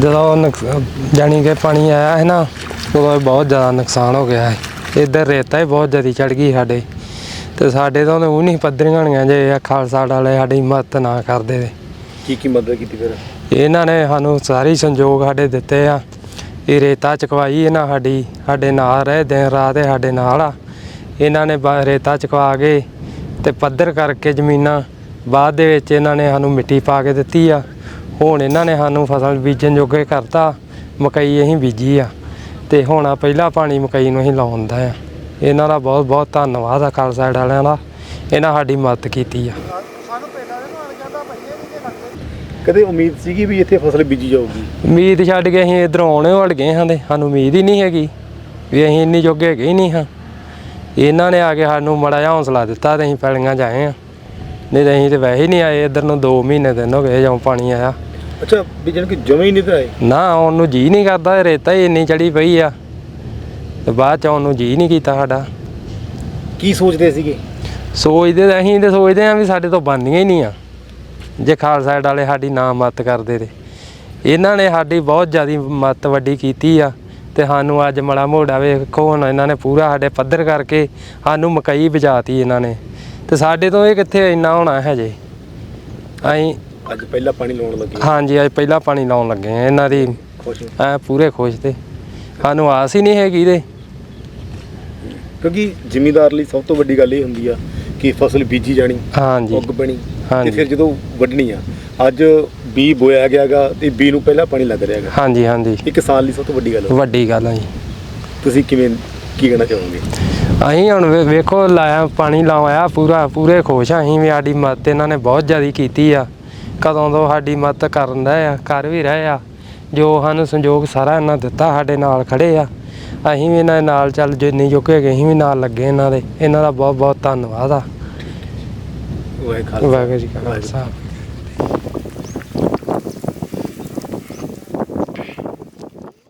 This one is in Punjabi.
ਜਦੋਂ ਨੁਕਸ- ਜਾਣੀ ਕਿ ਪਾਣੀ ਆਇਆ ਹੈ ਨਾ ਉਦੋਂ ਬਹੁਤ ਜ਼ਿਆਦਾ ਨੁਕਸਾਨ ਹੋ ਗਿਆ ਹੈ। ਇੱਧਰ ਰੇਤਾ ਹੀ ਬਹੁਤ ਜ਼ਿਆਦਾ ਚੜ ਗਈ ਸਾਡੇ। ਤੇ ਸਾਡੇ ਤੋਂ ਉਹ ਨਹੀਂ ਪੱਧਰੀਆਂ ਹੋਣੀਆਂ ਜੇ ਖਾਲਸਾ ਵਾਲੇ ਸਾਡੀ ਮਦਦ ਨਾ ਕਰਦੇ ਕੀ ਕੀ ਮਦਦ ਕੀਤੀ ਫਿਰ? ਇਹਨਾਂ ਨੇ ਸਾਨੂੰ ਸਾਰੇ ਸੰਯੋਗ ਸਾਡੇ ਦਿੱਤੇ ਆ। ਇਹ ਰੇਤਾ ਚਕਵਾਈ ਇਹਨਾਂ ਸਾਡੀ ਸਾਡੇ ਨਾਲ ਰਹੇ ਦਿਨ ਰਾਤ ਇਹ ਸਾਡੇ ਨਾਲ ਆ। ਇਹਨਾਂ ਨੇ ਰੇਤਾ ਚਕਵਾ ਕੇ ਤੇ ਪੱਧਰ ਕਰਕੇ ਜ਼ਮੀਨਾਂ ਬਾਅਦ ਦੇ ਵਿੱਚ ਇਹਨਾਂ ਨੇ ਸਾਨੂੰ ਮਿੱਟੀ ਪਾ ਕੇ ਦਿੱਤੀ ਆ। ਹੁਣ ਇਹਨਾਂ ਨੇ ਸਾਨੂੰ ਫਸਲ ਬੀਜਣ ਜੋਗੇ ਕਰਤਾ ਮਕਈ ਅਸੀਂ ਬੀਜੀ ਆ। ਤੇ ਹੁਣ ਆ ਪਹਿਲਾ ਪਾਣੀ ਮਕਈ ਨੂੰ ਅਸੀਂ ਲਾਉਂਦਾ ਆ। ਇਹਨਾਂ ਦਾ ਬਹੁਤ ਬਹੁਤ ਧੰਨਵਾਦ ਆ ਖਾਲਸਾ ਏਡ ਵਾਲਿਆਂ ਦਾ। ਇਹਨਾਂ ਸਾਡੀ ਮਦਦ ਕੀਤੀ ਆ। ਕਦੇ ਉਮੀਦ ਸੀਗੀ ਵੀ ਇੱਥੇ ਫਸਲ ਬੀਜੀ ਜਾਊਗੀ? ਉਮੀਦ ਛੱਡ ਕੇ ਅਸੀਂ ਇਧਰੋਂ ਆਉਣੇ ਹਟ ਗਏ ਹਾਂ ਤੇ ਸਾਨੂੰ ਉਮੀਦ ਹੀ ਨਹੀਂ ਹੈਗੀ ਵੀ ਅਸੀਂ ਇੰਨੀ ਜੋਗੇ ਹੈਗੇ ਹੀ ਨਹੀਂ ਹਾਂ। ਇਹਨਾਂ ਨੇ ਆ ਕੇ ਸਾਨੂੰ ਮੜਾ ਜਿਹਾ ਹੌਸਲਾ ਦਿੱਤਾ ਤੇ ਅਸੀਂ ਪੈਲੀਆਂ ਜਾਏ ਆ ਨਹੀਂ ਤਾਂ ਅਸੀਂ ਤੇ ਵੈਸੇ ਹੀ ਨਹੀਂ ਆਏ ਇਧਰ ਨੂੰ 2 ਮਹੀਨੇ ਦਿਨ ਹੋ ਗਏ ਜਦੋਂ ਪਾਣੀ ਆਇਆ। ਅੱਛਾ ਵੀ ਜਾਨ ਕਿ ਜਮੇ ਹੀ ਨਹੀਂ ਤਾਂ ਆਏ? ਨਾ ਆਉਣ ਨੂੰ ਜੀ ਨਹੀਂ ਕਰਦਾ ਰੇਤਾ ਹੀ ਇੰਨੀ ਚੜੀ ਪਈ ਆ। ਤੇ ਬਾਅਦ ਚ ਆਉਣ ਨੂੰ ਜੀ ਨਹੀਂ ਕੀਤਾ ਸਾਡਾ। ਕੀ ਸੋਚਦੇ ਸੀਗੇ? ਸੋਚਦੇ ਤਾਂ ਅਸੀਂ ਤੇ ਸੋਚਦੇ ਆ ਵੀ ਸਾਡੇ ਤੋਂ ਬਣਦੀਆਂ ਹੀ ਨਹੀਂ ਆ। ਜੇ ਖਾਲਸਾ ਏਡ ਵਾਲੇ ਸਾਡੀ ਨਾ ਮਦਦ ਕਰਦੇ ਤੇ। ਇਹਨਾਂ ਨੇ ਸਾਡੀ ਬਹੁਤ ਜ਼ਿਆਦੀ ਮਦਦ ਵੱਡੀ ਕੀਤੀ ਆ। ਤੇ ਸਾਨੂੰ ਅੱਜ ਮੜਾ ਮੋੜਾ ਵੇਖੋ ਹੁਣ ਇਹਨਾਂ ਨੇ ਪੂਰਾ ਸਾਡੇ ਪੱਧਰ ਕਰਕੇ ਸਾਨੂੰ ਮਕਈ ਬਚਾਤੀ ਇਹਨਾਂ ਨੇ। ਤੇ ਸਾਡੇ ਤੋਂ ਇਹ ਕਿੱਥੇ ਇੰਨਾ ਹੋਣਾ ਹੈ ਜੇ? ਅਸੀਂ ਅੱਜ ਪਹਿਲਾ ਪਾਣੀ ਲਾਉਣ ਲੱਗੇ ਹਾਂਜੀ ਅੱਜ ਪਹਿਲਾ ਪਾਣੀ ਲਾਉਣ ਲੱਗੇ ਆ ਇਹਨਾਂ ਦੀ ਖੁਸ਼ ਹੋ? ਐ ਪੂਰੇ ਖੁਸ਼ ਤੇ। ਸਾਨੂੰ ਆਸ ਹੀ ਨਹੀਂ ਹੈਗੀ ਤੇ ਕਿਉਂਕਿ ਜ਼ਿਮੀਦਾਰ ਲਈ ਸਭ ਤੋਂ ਵੱਡੀ ਗੱਲ ਇਹ ਹੁੰਦੀ ਆ ਕਿ ਫਸਲ ਬੀਜੀ ਜਾਣੀ ਹਾਂਜੀ। ਉੱਗ ਬਣੀ ਤੇ ਹਾਂਜੀ। ਫਿਰ ਜਦੋਂ ਵੱਢਣੀ ਆ ਅੱਜ ਬੀ ਬੋਇਆ ਗਿਆਗਾ ਤੇ ਬੀ ਨੂੰ ਪਹਿਲਾ ਪਾਣੀ ਲੱਗ ਰਿਹਾਗਾ ਹਾਂਜੀ ਹਾਂਜੀ। ਇਹ ਕਿਸਾਨ ਲਈ ਸਭ ਤੋਂ ਵੱਡੀ ਗੱਲ ਹੈ ਵੱਡੀ ਗੱਲ ਆ ਜੀ। ਤੁਸੀਂ ਕਿਵੇਂ ਕੀ ਕਹਿਣਾ ਚਾਹੋਗੇ? ਅਸੀਂ ਹੁਣ ਵੇ- ਵੇਖੋ ਲਾਇਆ ਪਾਣੀ ਲਾਇਆ ਪੂਰਾ ਪੂਰੇ ਖੁਸ਼ ਆ। ਅਸੀਂ ਵੀ ਸਾਡੀ ਮਦਦ ਇਹਨਾਂ ਨੇ ਬਹੁਤ ਜ਼ਿਆਦਾ ਕੀਤੀ ਆ। ਕਦੋਂ ਤੋਂ ਸਾਡੀ ਮਦਦ ਕਰਨ ਦਾ ਆ ਕਰ ਵੀ ਰਹੇ ਆ। ਜੋ ਸਾਨੂੰ ਸੰਯੋਗ ਸਾਰਾ ਇਹਨਾਂ ਦਿੱਤਾ ਸਾਡੇ ਨਾਲ ਖੜੇ ਆ। ਅਸੀਂ ਵੀ ਇਹਨਾਂ ਦੇ ਨਾਲ ਚੱਲ ਜਿੰਨੀ ਜੋਗੇ ਹੈਗੇ ਅਸੀਂ ਵੀ ਨਾਲ ਲੱਗੇ ਇਹਨਾਂ ਦੇ। ਇਹਨਾਂ ਦਾ ਬਹੁਤ ਬਹੁਤ ਧੰਨਵਾਦ ਆ। ਵਾਹਿਗੁਰੂ ਜੀ ਕਾ ਖਾਲਸਾ।